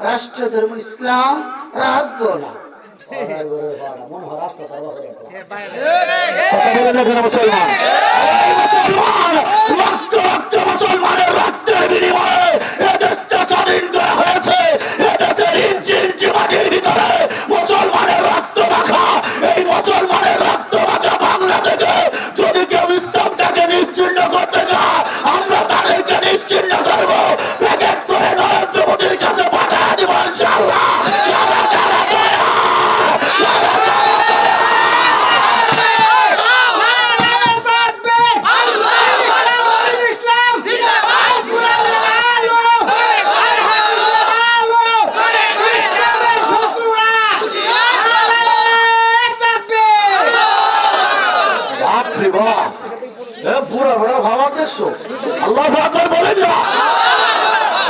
রাষ্ট্র ধর্ম ইসলাম রাখব না মুসলমানের রক্তের হয়েছে ভিতরে মুসলমানের রক্ত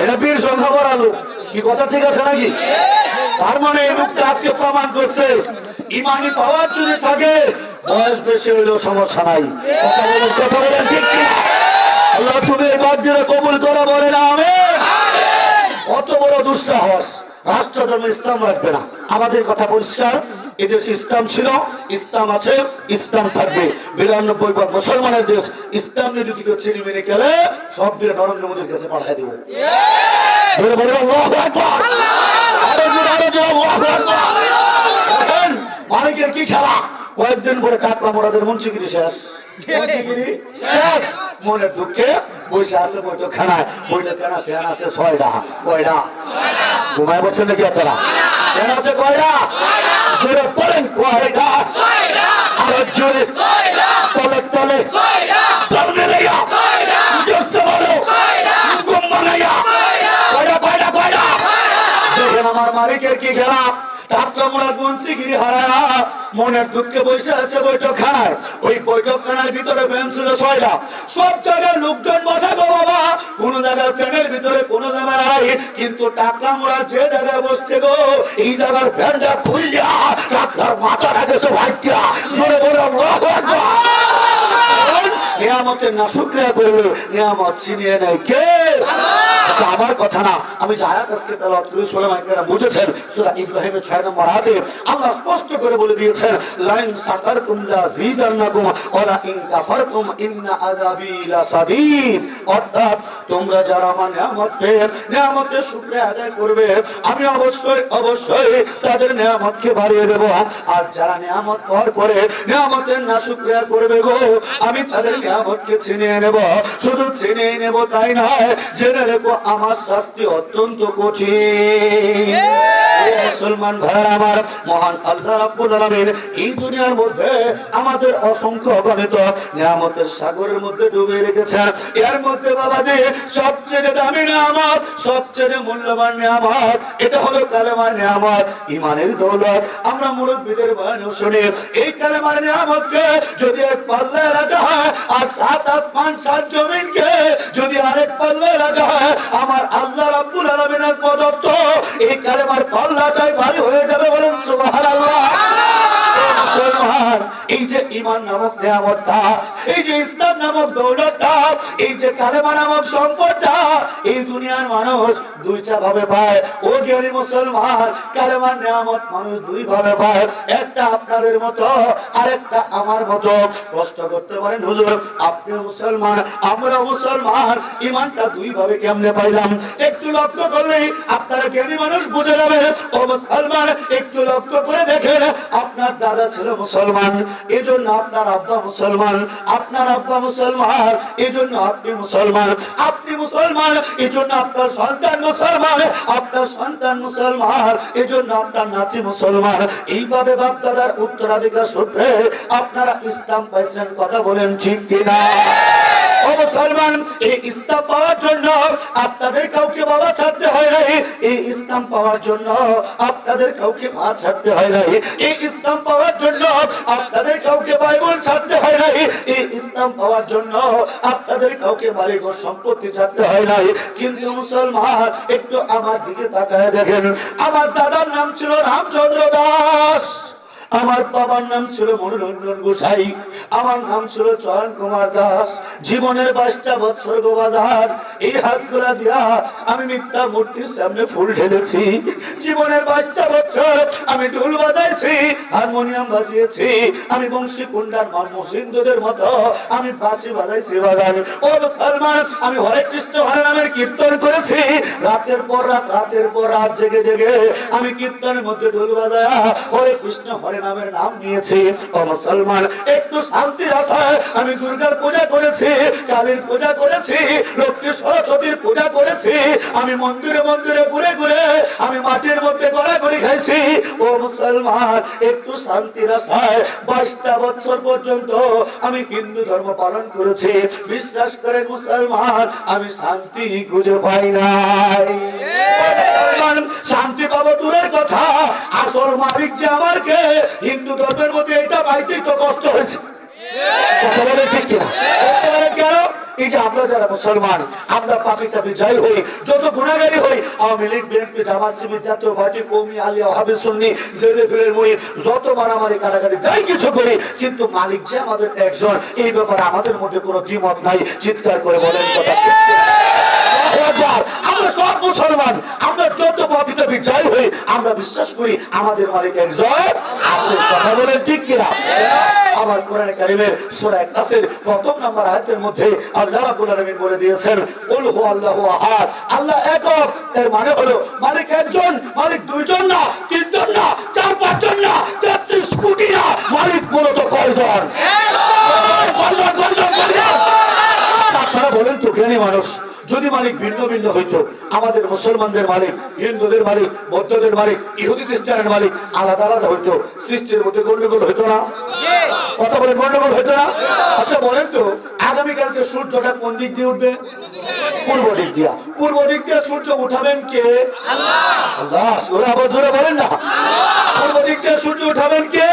এটা সংখ্যা বড়ালো। কি কথা ঠিক আছে নাকি? তার মানে এই লোকটা আজকে প্রমাণ করছে, ইমানি পাওয়ার যদি থাকে, বয়স বেশি হইলেও সমস্যা নাই। কথা বলেন ঠিক আল্লাহ তুমি কবুল করে বলে না আমি অত বড় দুঃসাহস। রাষ্ট্রধর্ম ইসলাম রাখবে না। আমাদের কথা পরিষ্কার। এদেশ ইসলাম ছিল ইসলাম আছে ইসলাম থাকবে বিরানব্বই বার মুসলমানের দেশ ইসলাম নিয়ে যদি কেউ ছেড়ে মেনে গেলে সব দিয়ে নরেন্দ্র মোদীর কাছে পাঠিয়ে দেবো মালিকের কি খেলা কয়েকদিন পরে কাটলা মোড়াদের মন্ত্রীগিরি শেষ। শেষ। মনের দুঃখে বসে আছে বইটা খানায় বইটা কেনা ফ্যান আছে ছয়টা। কয়টা ঘুমায় বসে নাকি আপনারা? ফ্যান আছে কয়টা? জোরে পড়েন কয়টা? আরও জোরে। তলে তলে। কয়টা? কয়টা? কয়টা? আমার মালিকের কি খেলা? মোড়ার মন্ত্রীগিরি হারায়া মনের দুঃখে বসে আছে বৈঠক খানায় ওই বৈঠক খানার ভিতরে ফ্যান ছিল ছয়টা। সব জায়গার লোকজন বসা গো বাবা। কোন জায়গার ফ্যানের ভিতরে কোন জায়গায় নাই কিন্তু টাকা মোড়া যে জায়গায় বসছে গো এই জায়গার ফ্যানটা খুললিয়া টাকার মাথা রাখেছে ভাইটা মনে বলে নিয়ামতের না শুক্রিয়া করবে নিয়ামত ছিনিয়ে নেয় কে? আচ্ছা, আমার কথা না আমি করি বুঝেছেন ইব্রাহিমের 6 নম্বর আল্লাহ স্পষ্ট করে বলে দিয়েছেন লাইন আমি অবশ্যই অবশ্যই তাদের নিয়ামতকে বাড়িয়ে দেব। আর যারা নিয়ামত পরে নিয়ামতের না করবে গো আমি তাদের নিয়ামতকে ছিনিয়ে নেব। শুধু ছিনিয়ে নেব তাই নয় জেনে রেখো আমার শাস্তি অত্যন্ত কঠিন। মুসলমান ভাই আমার মহান আল্লাহ রাব্বুল আলামিন এই দুনিয়ার মধ্যে আমাদের অসংখ্য অগণিত নিয়ামতের সাগরের মধ্যে ডুবে রেখেছেন। এর মধ্যে বাবাজি সবচেয়ে দামি নিয়ামত সবচেয়ে মূল্যবান নিয়ামত এটা হলো কালেমার নিয়ামত ইমানের দৌলত। আমরা মুরব্বীদের বয়ান শুনে এই কালেমার নিয়ামতকে যদি এক পাল্লায় রাখা হয় আর সাত আসমান সাত জমিনকে যদি আরেক পাল্লায় রাখা হয় আমার আল্লাহ রাব্বুল আলামিনের পদার্থ এই কালেমার পাল্লাটাই ভারী হয়ে যাবে বলেন সুবহানাল্লাহ। মুসলমান এই যে ইমান নামক নিয়ামতটা এই যে ইসলাম নামক দৌলতটা এই যে কালেমা নামক সম্পদটা এই দুনিয়ার মানুষ দুইটা ভাবে পায়। ও জ্ঞানী মুসলমান, কালেমার নিয়ামত মানুষ দুই ভাবে পায়। একটা আপনাদের মতো, আরেকটা আমার মতো। কষ্ট করতে পারেন হুজুর আপনি মুসলমান আমরা মুসলমান। ইমানটা দুই ভাবে কেমনে পাইলাম? একটু লক্ষ্য করলেই আপনারা জ্ঞানী মানুষ বুঝে যাবে। ও মুসলমান, একটু লক্ষ্য করে দেখেন আপনার দাদা ছিল মুসলমান। এজন্য আপনার আব্বা মুসলমান, আপনার আব্বা মুসলমান, এজন্য আপনি মুসলমান আপনি মুসলমান, এজন্য আপনার সন্তান মুসলমান, আপনার সন্তান মুসলমান, এজন্য আপনার নাতি মুসলমান। এইভাবে বাপ দাদার উত্তরাধিকার সূত্রে আপনারা ইসলাম পাইছেন কথা বলেন ঠিক কিনা? ও মুসলমান, এই ইসলাম পাওয়ার জন্য আপনাদের কাউকে বাবা এই ইসলাম পাওয়ার জন্য আপনাদের কাউকে মা ছাড়তে হয় নাই। এই ইসলাম পাওয়ার জন্য আপনাদের কাউকে ছাড়তে হয় নাই। এই ইসলাম পাওয়ার জন্য আপনাদের কাউকে সম্পত্তি ছাড়তে হয় নাই। কিন্তু মুসলমান, একটু আমার দিকে তাকায় দেখেন। আমার দাদার নাম ছিল রামচন্দ্র দাস। আমার বাবার নাম ছিল মনোরঞ্জন গোসাই। আমার নাম ছিল চয়ন কুমার দাস। জীবনের বাইশটা বছর গো বাজার। এই হাতগুলা দিয়া আমি মিথ্যা মূর্তির সামনে ফুল ঢেলেছি। জীবনের বাইশটা বছর আমি ঢোল বাজাইছি, হারমোনিয়াম বাজিয়েছি। আমি বংশী কুন্ডার মর্মসিন্ধুদের মতো আমি বাঁশি বাজাইছি বাজান। ও মুসলমান, আমি হরে কৃষ্ণ, হরে নামের কীর্তন করেছি। রাতের পর রাত, রাতের পর রাত জেগে জেগে আমি কীর্তনের মধ্যে ঢোল বাজায়া হরে কৃষ্ণ, হরে নামের নাম নিয়েছি। ও মুসলমান, একটু আশায় আমি দুর্গার পূজা করেছি, কালীর পূজা করেছি, লক্ষ্মী সরস্বতীর পূজা করেছি। আমি মন্দিরে মন্দিরে ঘুরে ঘুরে আমি মাটির মধ্যে গড়াগড়ি খাইছি। ও মুসলমান, একটু শান্তি আশায় বাইশটা বছর পর্যন্ত আমি হিন্দু ধর্ম পালন করেছি। বিশ্বাস করে মুসলমান, আমি শান্তি খুঁজে পাই নাই। শান্তি পাবো দূরের কথা। আসল মালিক যে আমার কে হিন্দু ধর্মের মধ্যে এটা পাইতেই তো কষ্ট হয়েছে। যত মারামারি কাটাকাটি যাই কিছু করি, কিন্তু মালিক যে আমাদের একজন, এই ব্যাপারে আমাদের মধ্যে কোনো দ্বিমত নাই। চিৎকার করে বলেন কথা? একবার আমরা সব মুসলমান। আমরা যত পাপিত যাই হই আমরা বিশ্বাস করি আমাদের মালিক একজন কথা বলেন ঠিক কিনা? আমার কোরআন কারিমের সূরা কাসের প্রথম নাম্বার আয়াতের মধ্যে আল্লাহ রাব্বুল আলামিন বলে দিয়েছেন কুল হু আল্লাহু আহাদ। আল্লাহ একক এর মানে হলো মালিক একজন মালিক দুইজন না তিনজন না চার পাঁচজন না তেত্রিশ কোটি না মালিক মূলত কয়জন? কয়জন কয়জন কয়জন আপনারা বলেন তো জ্ঞানী মানুষ যদি মালিক ভিন্ন ভিন্ন হইতো, আমাদের মুসলমানদের মালিক, হিন্দুদের মালিক, বৌদ্ধদের মালিক, ইহুদি খ্রিস্টানের মালিক আলাদা আলাদা হইতো। সৃষ্টির মধ্যে গন্ডগোল হইতো না। কথা বলে গন্ডগোল হইতো না? আচ্ছা বলেন তো, আগামীকালকে সূর্যটা কোন দিক দিয়ে উঠবে? পূর্ব দিক দিয়া। পূর্ব দিক দিয়ে সূর্য উঠাবেন কে? আল্লাহ। জোরে বলেন না। পূর্ব দিক দিয়ে সূর্য উঠাবেন কে?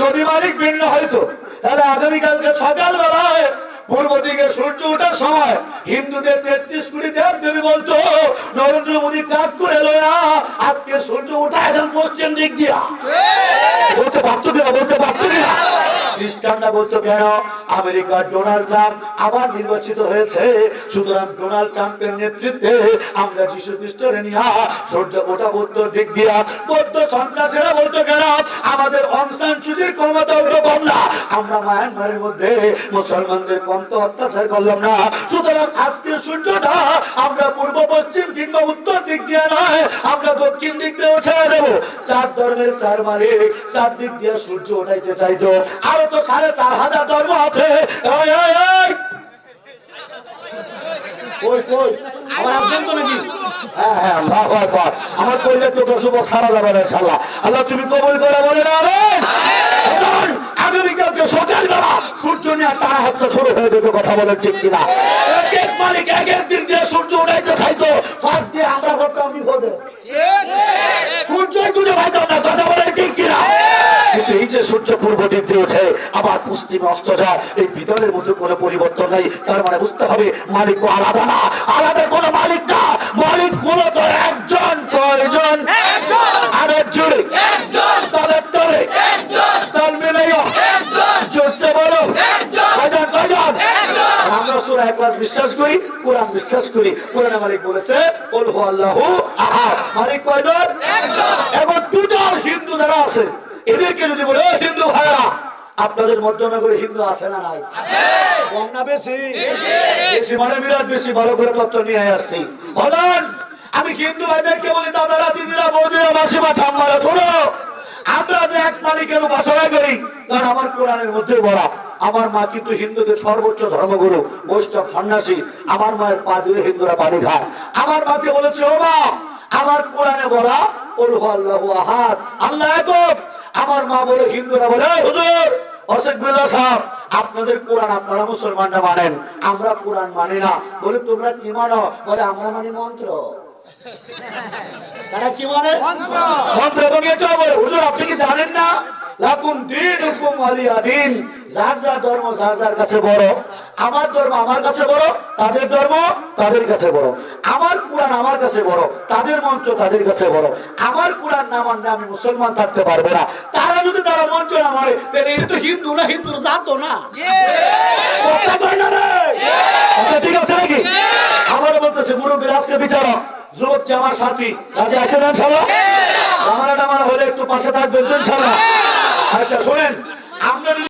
যদি মালিক ভিন্ন হইতো, তাহলে আগামীকালকে সকাল বেলায় পূর্ব দিকে সূর্য ওঠার সময় হিন্দুদের তেত্রিশ কোটি দেব দেবী বলতো, নরেন্দ্র মোদী কাজ করে না আজকে সূর্য ওঠা এখন পশ্চিম দিক দিয়া। বলতে পারতো কিনা? বলতে পারতো কিনা? খ্রিস্টানরা বলতো, কেন? আমেরিকার ডোনাল্ড ট্রাম্প আবার নির্বাচিত হয়েছে। সুতরাং ডোনাল্ড ট্রাম্পের নেতৃত্বে আমরা যিশু খ্রিস্টরে নিয়া সূর্য ওটা উত্তর দিক দিয়া। বৌদ্ধ সন্ত্রাসীরা বলতো, কেন? আমাদের অংশান সুদীর ক্ষমতা উঠো কম না। আমরা মায়ানমারের মধ্যে মুসলমানদের কম তো অত্যাচার করলাম না। সুতরাং আজকে সূর্যটা আমরা পূর্ব, পশ্চিম কিংবা উত্তর দিক দিয়ে নয়, আমরা দক্ষিণ দিক দিয়ে উঠে দেবো চার ধর্মের চার মালিক, চার দিক দিয়ে সূর্য ওঠাইতে চাইতো। আরও তো সাড়ে চার হাজার ধর্ম আছে। এই, এই, এই! কই কই? আমার আসবেন তো নাকি? হ্যাঁ হ্যাঁ আল্লাহু আকবার। আমার কইলে তো দশ বছর সারা যাবে না ইনশাআল্লাহ। আল্লাহ তুমি কবুল করে বলে না আগামীকালকে সকালবেলা সূর্য নিয়ে তারা হাসতে শুরু হয়ে যেত কথা বলে ঠিক কিনা। এক এক মালিক এক এক দিক দিয়ে সূর্য উঠাইতে চাইতো। ফাঁক দিয়ে আমরা করতাম বিপদে। পূর্ব দিক দিয়ে ওঠে আবার পশ্চিমে অস্ত যায়। এই বিধানের মধ্যে কোনো পরিবর্তন নেই। তার মানে বুঝতে হবে মালিক আলাদা না। আলাদা কোনো মালিক না। মালিক মূলত একজন। কয়জন? আরেকজন তালের তলে তাল মিলাইয়া। জোরসে বলো। কয়জন? কয়জন? আমরা সুরা একবার বিশ্বাস করি কোরআন বিশ্বাস করি। কোরআনে মালিক বলেছে মালিক কয়জন? এখন টোটাল হিন্দু যারা আছে। এদেরকে যদি বলে হিন্দু ভাইরা আপনাদের মধ্যনগরে হিন্দু আছে না নাই? কম না বেশি? বেশি। মানে বিরাট বেশি ভালো করে তত্ত্ব নিয়ে আসছি। বলেন আমি হিন্দু ভাইদেরকে বলি দাদারা দিদিরা বৌদিরা মাসিমা ঠাম্মারা শোনো আমরা যে এক মালিকের উপাসনা করি কারণ আমার কোরআনের মধ্যে বলা আমার মা কিন্তু হিন্দুদের সর্বোচ্চ ধর্মগুরু বৈষ্ণব সন্ন্যাসী আমার মায়ের পা দিয়ে হিন্দুরা পানি খায়। আমার মাকে বলেছে ও মা আমার কোরআনে বলা আল্লাহু আহাদ আল্লাহ একক আমার মা বলে হিন্দুরা বলে হুজুর অশেখ বিল্লাহ সাহেব আপনাদের কোরআন আপনারা মুসলমানরা মানেন আমরা কোরআন মানি না। বলে তোমরা কি মানো? বলে আমরা মানি মন্ত্র। তারা কি মানে মন্ত্র। বলে হুজুর আপনি কি জানেন না লাকুম দিন হুকুম আলিয়া দিন। যার যার ধর্ম, যার যার কাছে বড়, আমার ধর্ম আমার কাছে বড়, তাদের ধর্ম তাদের কাছে বড়। আমার কোরআন আমার কাছে বড়, তাদের মন্ত্র তাদের কাছে বড়। আমার কোরআন না মানলে আমি মুসলমান থাকতে পারব না। তারা যদি তারা মন্ত্র না মানে তাহলে এটা তো হিন্দু না, হিন্দুর জাত না। কথা কয় না রে? ঠিক আছে নাকি? আমার বলতেছে, মুরব্বীর, আজকে বিচারক যুবকটি আমার সাথী, রাজা আছে না ছাড়া আমার আমার হলে একটু পাশে থাকবেন ছাড়া আচ্ছা শোনেন